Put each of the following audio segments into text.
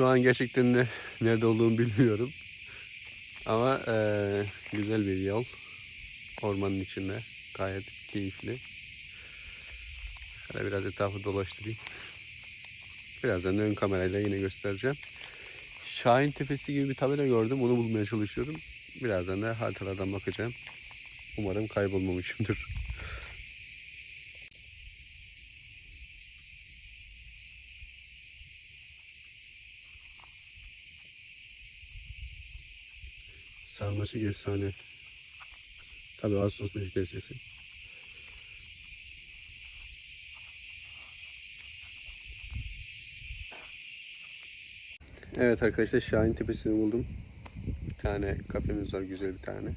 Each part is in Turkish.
Şu an gerçekten de nerede olduğumu bilmiyorum. Ama eee, güzel bir yol. Ormanın içinde. Gayet keyifli. Şöyle biraz etrafı dolaştırayım. Birazdan ön kamerayla yine göstereceğim. Şahin Tepesi gibi bir tabela gördüm. Onu bulmaya çalışıyorum. Birazdan da haritalardan bakacağım. Umarım kaybolmamışımdır. Sarmaşık efsane. Tabii Ağustos Beşiktaş'ı. Evet arkadaşlar Şahin Tepesi'ni buldum. Bir tane kafemiz var güzel bir tane.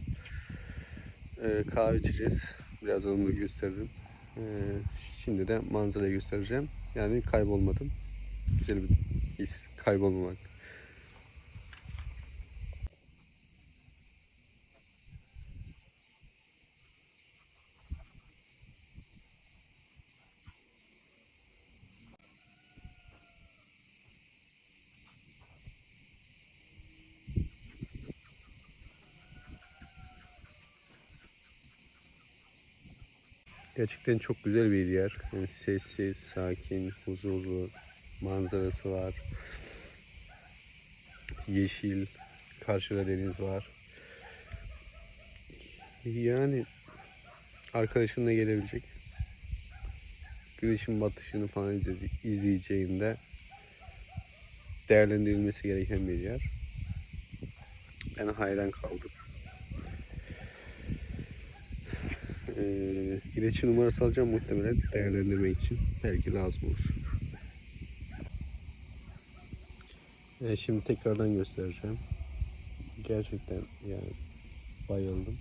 Ee, kahve içeceğiz. Biraz onu da gösteririm. Ee, şimdi de manzarayı göstereceğim. Yani kaybolmadım. Güzel bir his. Kaybolmamak. Gerçekten çok güzel bir yer. Yani sessiz, sakin, huzurlu, manzarası var. Yeşil, karşıda deniz var. Yani arkadaşınla gelebilecek. Güneşin batışını falan izleyeceğinde değerlendirilmesi gereken bir yer. Ben hayran kaldım. Ee, iletişim numarası alacağım muhtemelen değerlendirmek için. Belki lazım olur. Ee, şimdi tekrardan göstereceğim. Gerçekten yani bayıldım.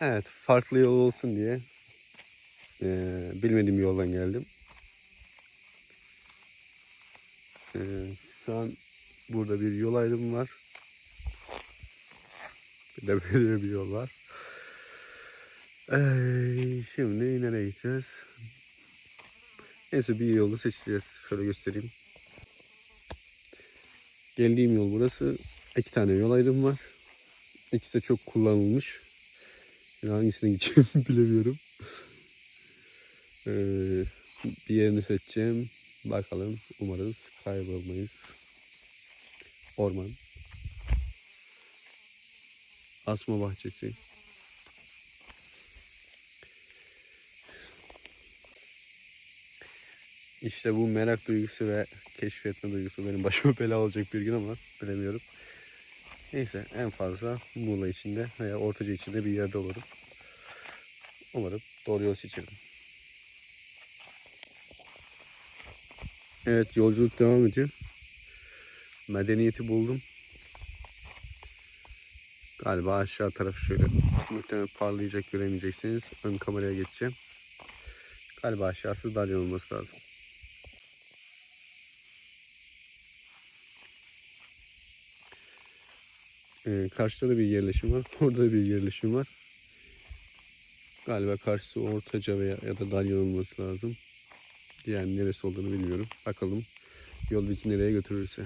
Evet, farklı yol olsun diye eee, bilmediğim yoldan geldim. Eee, şu an burada bir yol ayrımı var. Bir de böyle bir yol var. Eee, şimdi nereye gideceğiz? Neyse bir yolu seçeceğiz. Şöyle göstereyim. Geldiğim yol burası. İki tane yol ayrımı var. İkisi de çok kullanılmış. Hangisine gideceğim bilemiyorum. Ee, bir yerini seçeceğim. Bakalım. Umarız kaybolmayız. Orman. Asma bahçesi. İşte bu merak duygusu ve keşfetme duygusu benim başıma bela olacak bir gün ama bilemiyorum. Neyse en fazla Muğla içinde veya Ortaca içinde bir yerde olurum. Umarım doğru yol seçerim. Evet yolculuk devam ediyor. Medeniyeti buldum. Galiba aşağı taraf şöyle. Muhtemelen parlayacak göremeyeceksiniz. Ön kameraya geçeceğim. Galiba aşağısı dalyan olması lazım. Ee, karşıda da bir yerleşim var. Orada da bir yerleşim var. Galiba karşısı Ortaca veya ya da Dalyan olması lazım. Yani neresi olduğunu bilmiyorum. Bakalım yol bizi nereye götürürse.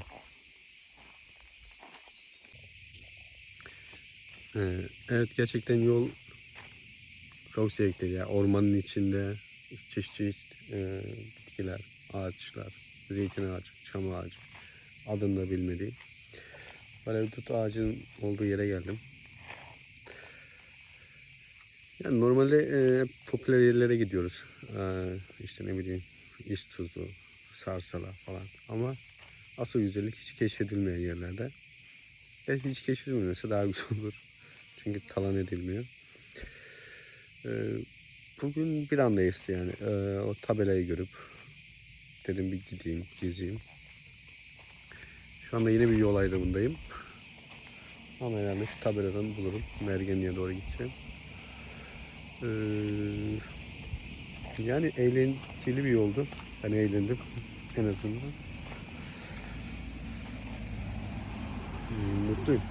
Ee, evet gerçekten yol çok zevkli ya. Ormanın içinde çeşit çeşit e, bitkiler, ağaçlar, zeytin ağacı, çam ağacı adını da bilmediğim. Böyle bir tut ağacın olduğu yere geldim. Yani normalde e, popüler yerlere gidiyoruz. E, işte ne bileyim İztuzu, Sarsala falan. Ama asıl güzellik hiç keşfedilmeyen yerlerde. Belki hiç keşfedilmiyorsa daha güzel olur. Çünkü talan edilmiyor. E, bugün bir anda esti yani. E, o tabelayı görüp Dedim bir gideyim, gezeyim. Şu anda yine bir yol ayrımındayım. Ama herhalde şu tabeladan bulurum. Mergenli'ye doğru gideceğim. Ee, yani eğlenceli bir yoldu. Ben eğlendim en azından. Hmm, Mutluyum.